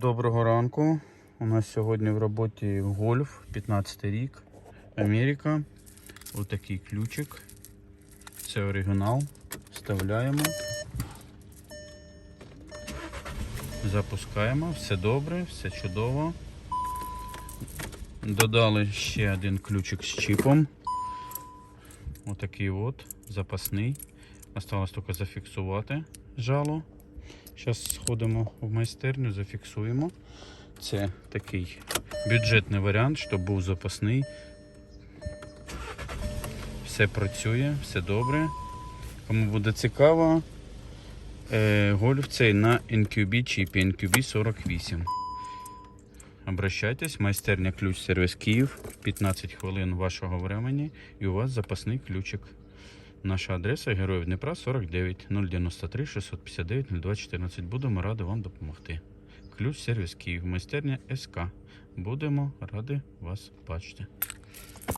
Доброго ранку. У нас сьогодні в роботі гольф, 15 рік, Америка. Отакий ключик. Це оригінал. Вставляємо. Запускаємо. Все добре, все чудово. Додали ще один ключик з чіпом. Отакий от, запасний. Осталось тільки зафіксувати жало. Зараз сходимо в майстерню, зафіксуємо. Це такий бюджетний варіант, щоб був запасний. Все працює, все добре. Кому буде цікаво, е, гольф цей на NQB чіпі NQB 48. Обращайтесь, майстерня ключ сервіс Київ, 15 хвилин вашого времени і у вас запасний ключик. Наша адреса Героїв Дніпра 49 093 659 0214. Будемо раді вам допомогти. Ключ сервіс Київ, майстерня СК. Будемо раді вас бачити.